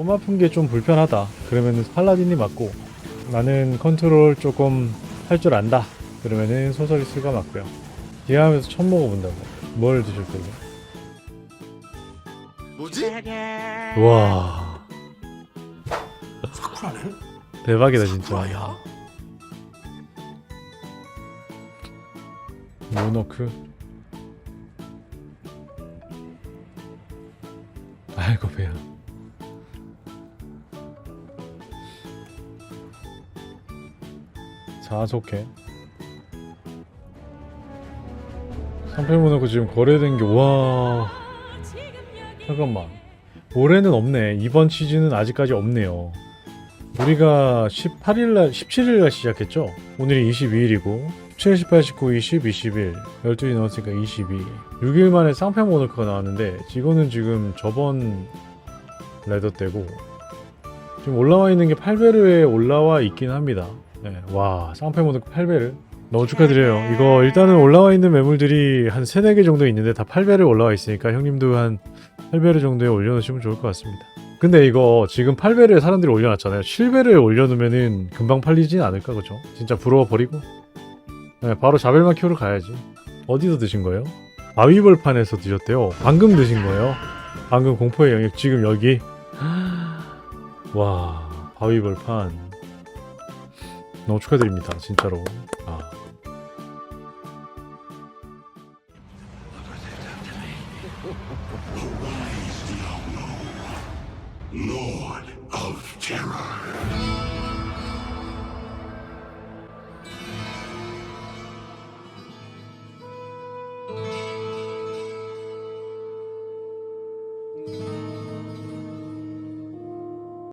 몸 아픈 게 좀 불편하다. 그러면은 팔라딘이 맞고 나는 컨트롤 조금 할 줄 안다. 그러면은 소서리스가 맞고요. 디아하면서 처음 먹어본다고. 뭘 드실 거예요? 뭐지? 와 사쿠라네? 대박이다 진짜. 사쿠라야? 모노크. 아이고 배야. 자속해. 상표 모노크 지금 거래된 게 와. 잠깐만. 올해는 없네. 이번 시즌은 아직까지 없네요. 우리가 18일날, 17일날 시작했죠? 오늘이 22일이고 17, 18, 19, 20, 21 12일 넘었으니까 22 6일 만에 쌍패 모노크가 나왔는데 이거는 지금 저번 레더 때고 지금 올라와 있는 게 8베르에 올라와 있긴 합니다 네, 와 쌍패 모노크 8베르 너무 축하드려요 이거 일단은 올라와 있는 매물들이 한 3, 4개 정도 있는데 다 8베르 올라와 있으니까 형님도 한 8베르 정도에 올려놓으시면 좋을 것 같습니다 근데 이거 지금 8배를 사람들이 올려놨잖아요. 7배를 올려놓으면은 금방 팔리진 않을까 그죠? 진짜 부러워 버리고. 네, 바로 자벨만 키우러 가야지. 어디서 드신 거예요? 바위벌판에서 드셨대요. 방금 드신 거예요? 방금 공포의 영역 지금 여기. 와 바위벌판. 너무 축하드립니다 진짜로. 아.